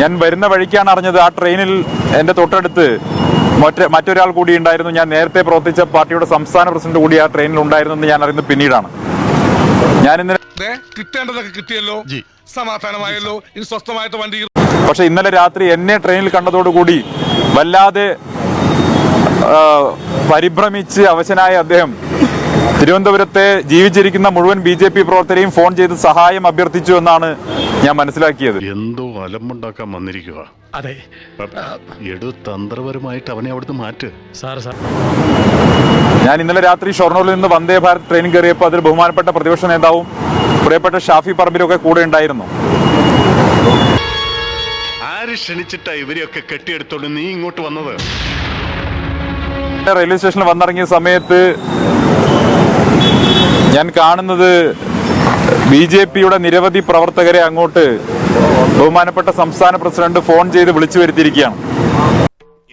ഞാൻ വരുന്ന വഴിക്കാണ് അറിഞ്ഞത് ആ ട്രെയിനിൽ എന്റെ തൊട്ടടുത്ത് മറ്റേ മറ്റൊരാൾ കൂടി ഉണ്ടായിരുന്നു. ഞാൻ നേരത്തെ പ്രവർത്തിച്ച പാർട്ടിയുടെ സംസ്ഥാന പ്രസിഡന്റ് കൂടി ആ ട്രെയിനിൽ ഉണ്ടായിരുന്നു എന്ന് ഞാൻ അറിയുന്നത് പിന്നീടാണ്. ഞാൻ ഇന്നലെ കിട്ടേണ്ടതൊക്കെ കിട്ടിയല്ലോ. സമാധാനമായല്ലോ. ഇനി സ്വസ്ഥമായിട്ട് വണ്ടി പക്ഷെ ഇന്നലെ രാത്രി എന്നെ ട്രെയിനിൽ കണ്ടതോടുകൂടി വല്ലാതെ പരിഭ്രമിച്ച് അവശനായ അദ്ദേഹം തിരുവനന്തപുരത്തെ ജീവിച്ചിരിക്കുന്ന മുഴുവൻ ബി ജെ പി പ്രവർത്തകരെയും ഫോൺ ചെയ്ത് സഹായം അഭ്യർത്ഥിച്ചു എന്നാണ് ഞാൻ മനസ്സിലാക്കിയത്. എന്തോ അലമ്പുണ്ടാക്കാൻ വന്നിരിക്കുക അതെ. എടു തന്ത്രപരമായിട്ട് അവനെ അവിടുന്ന് മാറ്റ്. Sir sir. ഞാൻ ഇന്നലെ രാത്രി ഷൊർണൂരിൽ നിന്ന് വന്ദേ ഭാരത് ട്രെയിനിൽ കയറിയപ്പോൾ അതിൽ ബഹുമാനപ്പെട്ട പ്രതിപക്ഷ നേതാവും പ്രിയപ്പെട്ട ഷാഫി പറമ്പിലൊക്കെ കൂടെ ഉണ്ടായിരുന്നു. ആര് ക്ഷണിച്ചിട്ടാ ഇവരെയൊക്കെ കെട്ടിയെടുത്തോണ്ട് നീ ഇങ്ങോട്ട് വന്നത്? റെയിൽവേ സ്റ്റേഷനിൽ വന്നിറങ്ങിയ സമയത്ത് ഞാൻ കാണുന്നത് ബി ജെ പിയുടെ നിരവധി പ്രവർത്തകരെ അങ്ങോട്ട് ബഹുമാനപ്പെട്ട സംസ്ഥാന പ്രസിഡന്റ് ഫോൺ ചെയ്ത് വിളിച്ചു വരുത്തിയിരിക്കുകയാണ്.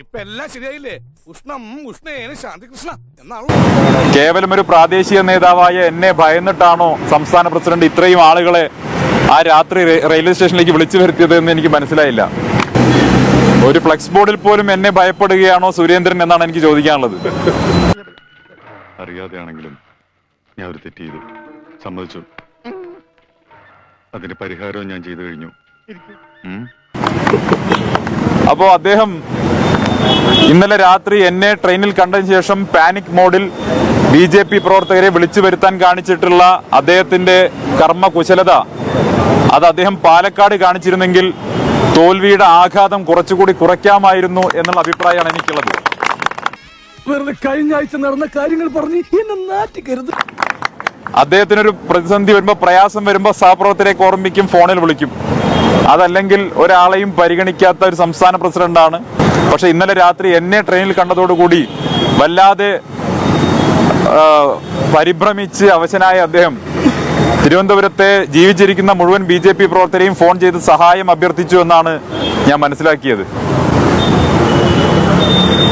ഇപ്പൊ എല്ലാം ശരിയായില്ലേ? ഉഷ്ണം ഉഷ്ണേന ശാന്തികൃഷ്ണ എന്നാണ്? കേവലം ഒരു പ്രാദേശിക നേതാവായ എന്നെ ഭയന്നിട്ടാണോ സംസ്ഥാന പ്രസിഡന്റ് ഇത്രയും ആളുകളെ ആ രാത്രി റെയിൽവേ സ്റ്റേഷനിലേക്ക് വിളിച്ചു വരുത്തിയത് എന്ന് എനിക്ക് മനസ്സിലായില്ല. ഒരു ഫ്ലെക്സ് ബോർഡിൽ പോലും എന്നെ ഭയപ്പെടുകയാണോ സുരേന്ദ്രൻ എന്നാണ് എനിക്ക് ചോദിക്കാനുള്ളത്. അറിയാതെയാണെങ്കിലും ഞാൻ ഒരു തെറ്റ് ചെയ്തു. സമ്മതിച്ചു. അതിന്റെ പരിഹാരവും ഞാൻ ചെയ്തു കഴിഞ്ഞു. അപ്പോ അദ്ദേഹം ഇന്നലെ രാത്രി എന്നെ ട്രെയിനിൽ കണ്ടതിന് ശേഷം പാനിക് മോഡിൽ ബി ജെ പി പ്രവർത്തകരെ വിളിച്ചു വരുത്താൻ കാണിച്ചിട്ടുള്ള അദ്ദേഹത്തിന്റെ കർമ്മകുശലത. അത് അദ്ദേഹം പാലക്കാട് കാണിച്ചിരുന്നെങ്കിൽ തോൽവിയുടെ ആഘാതം കുറച്ചുകൂടി കുറയ്ക്കാമായിരുന്നു എന്നുള്ള അഭിപ്രായമാണ് എനിക്കുള്ളത്. വെറുതെ കഴിഞ്ഞ ആഴ്ച നടന്ന കാര്യങ്ങൾ പറഞ്ഞ് എന്നെ നാറ്റിക്കരുത്. അദ്ദേഹത്തിനൊരു പ്രതിസന്ധി വരുമ്പോൾ പ്രയാസം വരുമ്പോൾ സഹപ്രവർത്തകരെ ഓർമ്മിക്കും ഫോണിൽ വിളിക്കും. അതല്ലെങ്കിൽ ഒരാളെയും പരിഗണിക്കാത്ത ഒരു സംസ്ഥാന പ്രസിഡന്റാണ് പക്ഷെ ഇന്നലെ രാത്രി എന്നെ ട്രെയിനിൽ കണ്ടതോടുകൂടി വല്ലാതെ പരിഭ്രമിച്ച് അവശനായ അദ്ദേഹം തിരുവനന്തപുരത്തെ ജീവിച്ചിരിക്കുന്ന മുഴുവൻ ബി ജെ പി പ്രവർത്തകരെയും ഫോൺ ചെയ്ത് സഹായം അഭ്യർത്ഥിച്ചു എന്നാണ് ഞാൻ മനസ്സിലാക്കിയത്.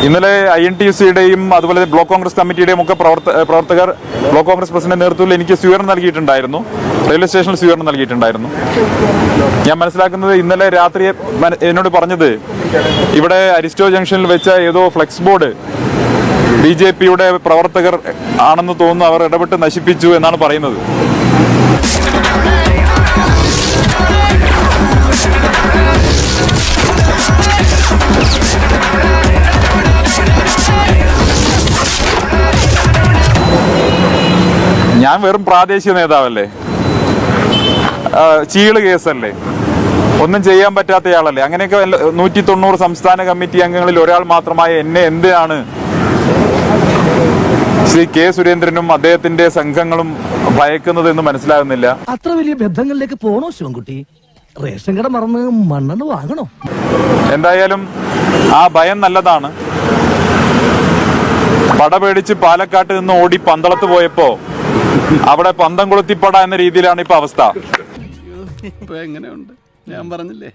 ഇന്നലെ ഐ എൻ ടി സിയുടെയും അതുപോലെ ബ്ലോക്ക് കോൺഗ്രസ് കമ്മിറ്റിയുടെയും ഒക്കെ പ്രവർത്ത പ്രവർത്തകർ ബ്ലോക്ക് കോൺഗ്രസ് പ്രസിഡന്റ് നേതൃത്വത്തിൽ എനിക്ക് സ്വീകരണം നൽകിയിട്ടുണ്ടായിരുന്നു. റെയിൽവേ സ്റ്റേഷനിൽ സ്വീകരണം നൽകിയിട്ടുണ്ടായിരുന്നു. ഞാൻ മനസ്സിലാക്കുന്നത് ഇന്നലെ രാത്രി എന്നോട് പറഞ്ഞത് ഇവിടെ അരിസ്റ്റോ ജംഗ്ഷനിൽ വെച്ച ഏതോ ഫ്ലെക്സ് ബോർഡ് ബി ജെ പിയുടെ പ്രവർത്തകർ ആണെന്ന് തോന്നുന്നു അവർ ഇടപെട്ട് നശിപ്പിച്ചു എന്നാണ് പറയുന്നത്. ഞാൻ വെറും പ്രാദേശിക നേതാവല്ലേ? ചീൾ കേസല്ലേ? ഒന്നും ചെയ്യാൻ പറ്റാത്തയാളല്ലേ അങ്ങനെയൊക്കെ നൂറ്റി തൊണ്ണൂറ് സംസ്ഥാന കമ്മിറ്റി അംഗങ്ങളിൽ ഒരാൾ മാത്രമായ എന്നെ എന്തിനാണ് ശ്രീ കെ സുരേന്ദ്രനും അദ്ദേഹത്തിന്റെ സംഘങ്ങളും ഭയക്കുന്നത് എന്ന് മനസ്സിലാകുന്നില്ല? അത്ര വലിയ ബന്ധങ്ങളിലേക്ക് പോണോ ശിവൻകുട്ടി? റേഷൻ കട മറന്ന് മണ്ണെണ്ണ വാങ്ങണോ? എന്തായാലും ആ ഭയം നല്ലതാണ്. പടപേടിച്ച് പാലക്കാട്ട് നിന്ന് ഓടി പന്തളത്ത് പോയപ്പോ അവിടെ പന്തം കൊളുത്തിപ്പട എന്ന രീതിയിലാണ് ഇപ്പൊ അവസ്ഥ. ഇപ്പൊ എങ്ങനെയുണ്ട്? ഞാൻ പറഞ്ഞില്ലേ?